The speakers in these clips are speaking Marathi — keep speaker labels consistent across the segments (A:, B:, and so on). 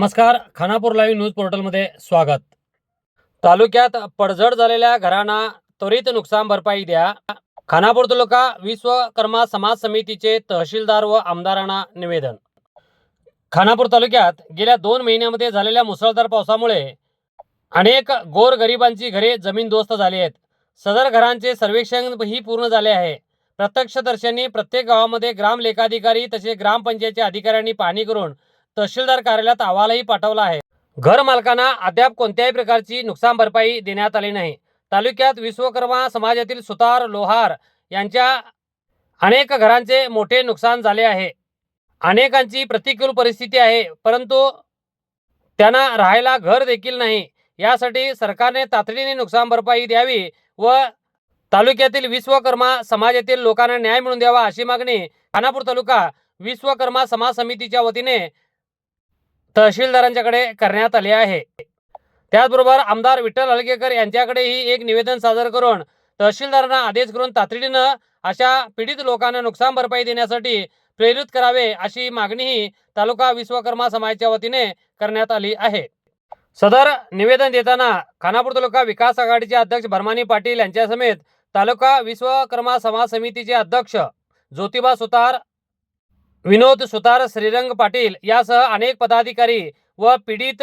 A: नमस्कार खानापूर लाईव्ह न्यूज पोर्टलमध्ये स्वागत. तालुक्यात पडझड झालेल्या घरांना त्वरित नुकसान भरपाई द्या. खानापूर तालुका विश्वकर्मा समाज समितीचे तहसीलदार व आमदारांना निवेदन. खानापूर तालुक्यात गेल्या दोन महिन्यामध्ये झालेल्या मुसळधार पावसामुळे अनेक गोरगरिबांची घरे जमीनदोस्त झाली आहेत. सदर घरांचे सर्वेक्षण ही पूर्ण झाले आहे. प्रत्यक्षदर्शनी प्रत्येक गावामध्ये ग्राम लेखाधिकारी तसेच ग्रामपंचायतच्या अधिकाऱ्यांनी पाहणी करून तहसीलदार कार्यालयात अहवालही पाठवला आहे. घर मालकांना अद्याप कोणत्याही प्रकारची नुकसान भरपाई देण्यात आली नाही. तालुक्यात विश्वकर्मा समाजातील सुतार लोहार यांच्या अनेक घरांचे मोठे नुकसान झाले आहे. अनेकांची प्रतिकूल परिस्थिती आहे परंतु त्यांना राहायला घर देखील नाही. यासाठी सरकारने तातडीने नुकसान भरपाई द्यावी व तालुक्यातील विश्वकर्मा समाजातील लोकांना न्याय मिळून द्यावा अशी मागणी खानापूर तालुका विश्वकर्मा समाज समितीच्या वतीने तहसीलदारांच्याकडे करण्यात आले आहे. त्याचबरोबर आमदार विठ्ठल हलगेकर यांच्याकडेही एक निवेदन सादर करून तहसीलदारांना आदेश करून तातडीनं अशा पीडित लोकांना नुकसान भरपाई देण्यासाठी प्रेरित करावे अशी मागणीही तालुका विश्वकर्मा समाजाच्या वतीने करण्यात आली आहे. सदर निवेदन देताना खानापूर तालुका विकास आघाडीचे अध्यक्ष भरमानी पाटील यांच्यासमेत तालुका विश्वकर्मा समाज समितीचे अध्यक्ष ज्योतिबा सुतार विनोद सुतार श्रीरंग पाटील यासह अनेक पदाधिकारी व पीडित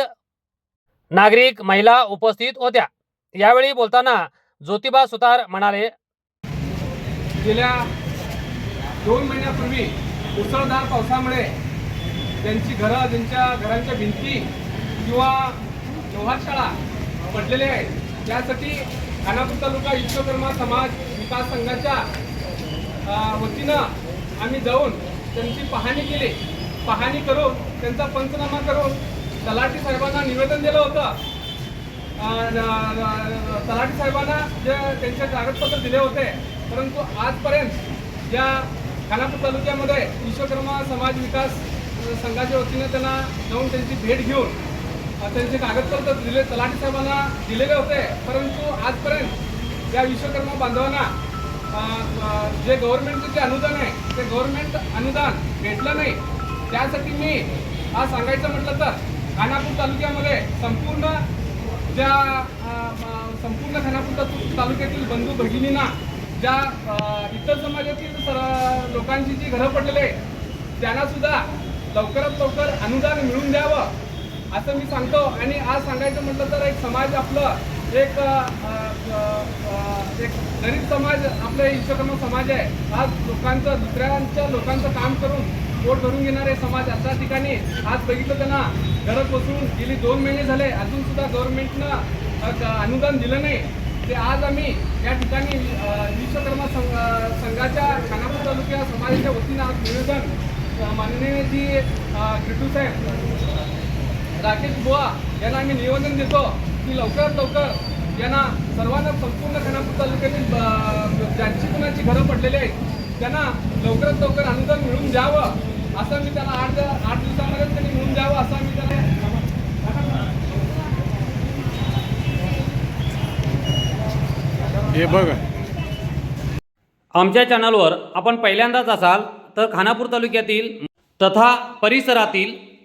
A: नागरिक महिला उपस्थित होत्या. यावेळी बोलताना ज्योतिबा सुतार म्हणाले
B: गेल्या दोन महिन्यापूर्वी मुसळधार पावसामुळे त्यांची घरं त्यांच्या घरांच्या भिंती किंवा लोहारशाळा पडलेल्या आहेत. त्यासाठी खानापूर तालुका विश्वकर्मा समाज विकास संघाच्या वतीनं आम्ही जाऊन त्यांची पाहणी केली. पाहणी करून त्यांचा पंचनामा करून तलाठी साहेबांना निवेदन दिलं होतं. तलाठी साहेबांना जे त्यांचे कागदपत्र दिले होते. परंतु आजपर्यंत या खानापूर तालुक्यामध्ये विश्वकर्मा समाज विकास संघाच्या वतीने त्यांना जाऊन त्यांची भेट घेऊन त्यांचे कागदपत्र दिले तलाठी साहेबांना दिलेले होते. परंतु आजपर्यंत या विश्वकर्मा बांधवांना जे गव्हर्नमेंटचं जे अनुदान आहे ते गव्हर्नमेंट अनुदान भेटलं नाही. त्यासाठी मी आज सांगायचं म्हटलं तर खानापूर तालुक्यामध्ये संपूर्ण ज्या संपूर्ण खानापूर तालुक्यातील बंधू भगिनींना ज्या इतर समाजातील सर लोकांची जी घरं पडलेली त्यांनासुद्धा लवकरात लवकर अनुदान मिळून द्यावं. असं मी सांगतो. आणि आज सांगायचं म्हटलं तर एक समाज आपलं एक एक गरीब समाज आपलं विश्वकर्मा समाज आहे. आज लोकांचं दुसऱ्यांच्या लोकांचं काम करून पोट भरून घेणारे समाज अशा ठिकाणी आज बघितलं त्यांना घरात बसून गेली दोन महिने झाले अजून सुद्धा गव्हर्नमेंटनं अनुदान दिलं नाही. ते आज आम्ही या ठिकाणी विश्वकर्मा संघ संघाच्या खानापूर तालुक्या समाजाच्या वतीनं आज निवेदन माननीय जी अ, साहेब राकेश बुवा यांना आम्ही निवेदन देतो की लवकरात लवकर यांना सर्वांना संपूर्ण खानापूर तालुक्यातील ज्यांची कुणाची घरं पडलेली आहेत त्यांना लवकरात लवकर अनुदान मिळवून द्यावं असं मी त्याला आठ आठ दिवसामध्येच त्यांनी मिळवून द्यावं असं मी त्याला
C: हे बघ.
A: आमच्या चॅनलवर आपण पहिल्यांदाच असाल तर खानापूर तालुक्यातील तथा परिसरातील